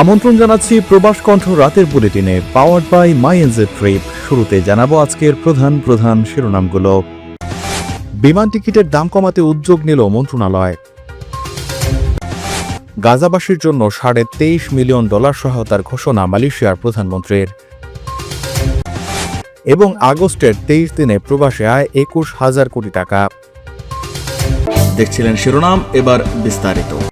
আমন্ত্রণ জানাচ্ছি প্রবাস কণ্ঠ রাতের বুলেটিনে powered by My NJ Trip শুরুতে জানাব আজকের প্রধান প্রধান শিরোনামগুলো। বিমান টিকিটের দাম কমাতে উদ্যোগ নিল মন্ত্রণালয়। গাজাবাসীর জন্য সাড়ে তেইশ মিলিয়ন ডলার সহায়তার ঘোষণা মালয়েশিয়ার প্রধানমন্ত্রীর। এবং আগস্টের তেইশ দিনে প্রবাসে আয় একুশ হাজার কোটি টাকা। দেখছিলেন শিরোনাম, এবার বিস্তারিত।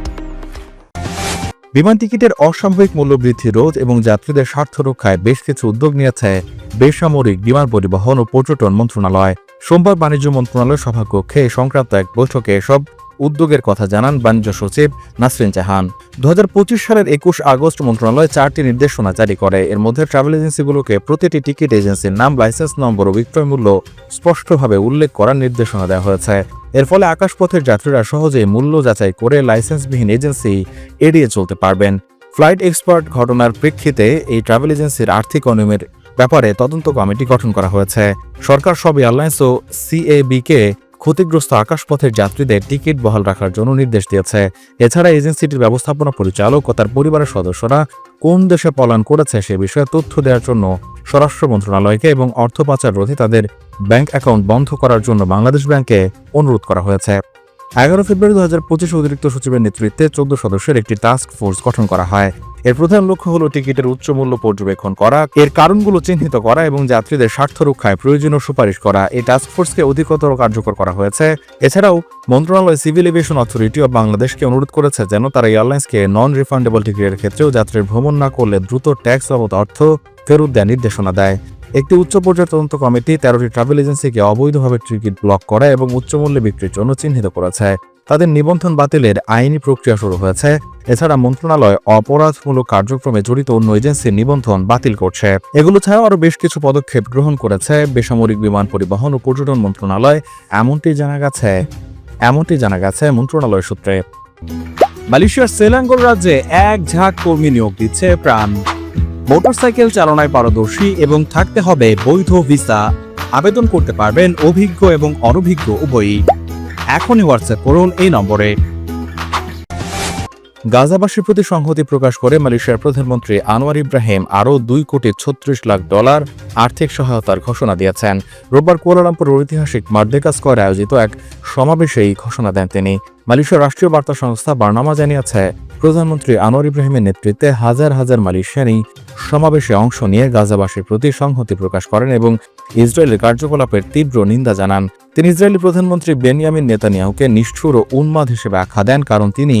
বিমান টিকিটের অস্বাভাবিক মূল্য বৃদ্ধি রোধ এবং যাত্রীদের স্বার্থ রক্ষায় বেশ কিছু উদ্যোগ নিয়েছে বেসামরিক বিমান পরিবহন ও পর্যটন মন্ত্রণালয়। সোমবার বাণিজ্য মন্ত্রণালয় সভাকক্ষে সংক্রান্ত এক বৈঠকে এসব উদ্যোগের কথা জানান বাণিজ্য সচিব নাসরিন জাহান। দুহাজার পঁচিশ সালের একুশ আগস্ট মন্ত্রণালয় চারটি নির্দেশনা জারি করে। এর মধ্যে ট্রাভেল এজেন্সিগুলোকে প্রতিটি টিকিট এজেন্সির নাম, লাইসেন্স নম্বর ও বিক্রয় মূল্য স্পষ্টভাবে উল্লেখ করার নির্দেশনা দেওয়া হয়েছে। এর ফলে আকাশপথের যাত্রীরা সহজেই মূল্য যাচাই করে লাইসেন্সবিহীন এজেন্সি এড়িয়ে চলতে পারবেন। ফ্লাইট এক্সপার্ট ঘটনার প্রেক্ষিতে এই ট্রাভেল এজেন্সির আর্থিক অনিয়মের ব্যাপারে তদন্ত কমিটি গঠন করা হয়েছে। সরকার সব এয়ারলাইন্স ও সিএবিকে ক্ষতিগ্রস্ত আকাশপথের যাত্রীদের টিকিট বহাল রাখার জন্য নির্দেশ দিয়েছে। এছাড়া এজেন্সিটির ব্যবস্থাপনা পরিচালক ও তার পরিবারের সদস্যরা কোন দেশে পলায়ন করেছে সে বিষয়ে তথ্য দেওয়ার জন্য স্বরাষ্ট্র মন্ত্রণালয়কে এবং অর্থ পাচার রোধে তাদের ব্যাংক অ্যাকাউন্ট বন্ধ করার জন্য বাংলাদেশ ব্যাংকে অনুরোধ করা হয়েছে। এগারো ফেব্রুয়ারি দু হাজার পঁচিশে অতিরিক্ত সচিবের নেতৃত্বে চোদ্দ সদস্যের একটি টাস্ক ফোর্স গঠন করা হয়। এর প্রধান লক্ষ্য হল টিকিটের উচ্চ মূল্য পর্যবেক্ষণ করা, এর কারণগুলো চিহ্নিত করা এবং যাত্রীদের স্বার্থ রক্ষায় প্রয়োজনীয় সুপারিশ করা। এই টাস্ক ফোর্সকে অধিকতর কার্যকর করা হয়েছে। এছাড়াও, মন্ত্রণালয় সিভিল এভিয়েশন অথরিটি অব বাংলাদেশকে অনুরোধ করেছে যেন তারা এয়ারলাইন্সকে নন রিফান্ডেবল টিকিটের ক্ষেত্রেও যাত্রীর ভ্রমণ না করলে দ্রুত ট্যাক্স বাবদ অর্থ ফেরত দেওয়ার নির্দেশনা দেয়। একটি উচ্চ পর্যায়ের তদন্ত কমিটি তেরোটি ট্রাভেল এজেন্সিকে অবৈধভাবে টিকিট ব্লক করা এবং উচ্চ মূল্যে বিক্রির জন্য চিহ্নিত করেছে। তাদের নিবন্ধন বাতিলের আইনি প্রক্রিয়া শুরু হয়েছে। এছাড়া মন্ত্রণালয় অপরাধমূলক কার্যক্রমে জড়িত অন্য এজেন্সির নিবন্ধন বাতিল করছে। এগুলো ছাড়াও আরও বেশ কিছু পদক্ষেপ গ্রহণ করেছে বেসামরিক বিমান পরিবহন ও পর্যটন মন্ত্রণালয়, এমনটি জানা গেছে, এমনটি জানা গেছে মন্ত্রণালয় সূত্রে। মালয়েশিয়ার সেলাঙ্গোর রাজ্যে এক ঝাঁক কর্মী নিয়োগ দিচ্ছে প্রাণ। মোটরসাইকেল চালনায় পারদর্শী এবং থাকতে হবে বৈধ ভিসা। আবেদন করতে পারবেন অভিজ্ঞ এবং অনভিজ্ঞ উভয়ই। এখনই হোয়াটসঅ্যাপ করুন এই নম্বরে। গাজাবাসীর প্রতি সংহতি প্রকাশ করে মালয়েশিয়ার প্রধানমন্ত্রী আনোয়ার ইব্রাহিম আরও দুই কোটি ছত্রিশ লাখ ডলার আর্থিক সহায়তার ঘোষণা দিয়েছেন। রোববার কুয়ালালামপুর ঐতিহাসিক মার্দেকা স্কোয়ারে আয়োজিত এক সমাবেশে এই ঘোষণা দেন তিনি। মালয়েশিয়ার রাষ্ট্রীয় বার্তা সংস্থা বার্নামা জানিয়েছে, প্রধানমন্ত্রী আনোয়ার ইব্রাহিমের নেতৃত্বে হাজার হাজার মালয়েশিয়ানি সমাবেশে অংশ নিয়ে গাজাবাসীর প্রতি সংহতি প্রকাশ করেন এবং ইসরায়েলের কার্যকলাপের তীব্র নিন্দা জানান। তিনি ইসরায়েলি প্রধানমন্ত্রী বেনিয়ামিন নেতানিয়াহুকে নিষ্ঠুর ও উন্মাদ হিসেবে আখ্যা দেন কারণ তিনি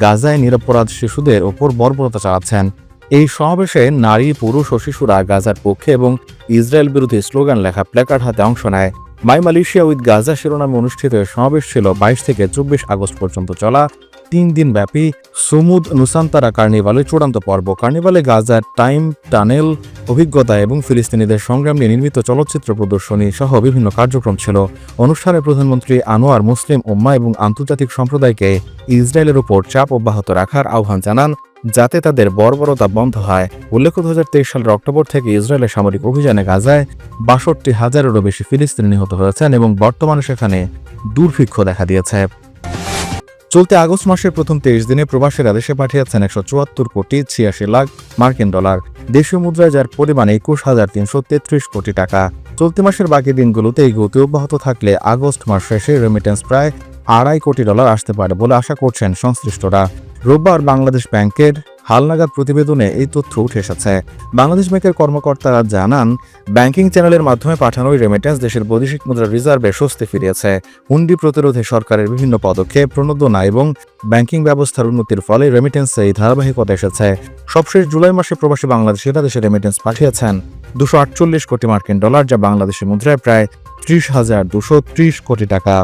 গাজায় নিরপরাধ শিশুদের ওপর বর্বরতা চালাচ্ছেন। এই সমাবেশে নারী, পুরুষ ও শিশুরা গাজার পক্ষে এবং ইসরায়েল বিরোধী স্লোগান লেখা প্ল্যাকার্ড হাতে অংশ নেয়। মাই মালয়েশিয়া উইথ গাজা শিরোনামে অনুষ্ঠিত সমাবেশ ছিল বাইশ থেকে চব্বিশ আগস্ট পর্যন্ত চলা। তিন দিন ব্যাপী সুমুদ নুসান্তারা কার্নিভালের চূড়ান্ত পর্ব। কার্নিভালে গাজার টাইম, টানেল, অভিজ্ঞতা এবং ফিলিস্তিনিদের সংগ্রাম নিয়ে নির্মিত চলচ্চিত্র প্রদর্শনী সহ বিভিন্ন কার্যক্রম ছিল। অনুষ্ঠানে প্রধানমন্ত্রী আনোয়ার মুসলিম উম্মা এবং আন্তর্জাতিক সম্প্রদায়কে ইসরায়েলের উপর চাপ অব্যাহত রাখার আহ্বান জানান, যাতে তাদের বর্বরতা বন্ধ হয়। উল্লেখ্য দু হাজার তেইশ সালের অক্টোবর থেকে ইসরায়েলের সামরিক অভিযানে গাজায় বাষট্টি হাজারেরও বেশি ফিলিস্তিনি নিহত হয়েছেন এবং বর্তমানে সেখানে দুর্ভিক্ষ দেখা দিয়েছে। চলতি আগস্ট মাসের প্রথম তেইশ দিনে প্রবাসের আদেশে পাঠিয়েছেন একশো চুয়াত্তর কোটি ছিয়াশি লাখ মার্কিন ডলার। দেশীয় মুদ্রায় যার পরিমাণ একুশ হাজার তিনশো তেত্রিশ কোটি টাকা। চলতি মাসের বাকি দিনগুলোতে এই গতি অব্যাহত থাকলে আগস্ট মাস শেষে রেমিটেন্স প্রায় আড়াই কোটি ডলার আসতে পারে বলে আশা করছেন সংশ্লিষ্টরা। রোববার বাংলাদেশ ব্যাংকের হালনাগাদ প্রতিবেদনে এই তথ্য উঠে এসেছে। বাংলাদেশ ব্যাংকের কর্মকর্তারা জানান, ব্যাংকিং চ্যানেলের মাধ্যমে পাঠানো রেমিটেন্স দেশের বৈদেশিক মুদ্রা রিজার্ভে স্বস্তি ফিরিয়েছে। হুন্ডি প্রতিরোধে সরকারের বিভিন্ন পদক্ষেপ প্রণোদনা এবং ব্যাংকিং ব্যবস্থার উন্নতির ফলে রেমিটেন্সে এই ধারাবাহিকতা এসেছে। সবশেষ জুলাই মাসে প্রবাসী বাংলাদেশিরা দেশে রেমিটেন্স পাঠিয়েছেন। দুশো আটচল্লিশ কোটি মার্কিন ডলার, যা বাংলাদেশি মুদ্রায় প্রায় ত্রিশ হাজার দুশো ত্রিশ কোটি টাকা।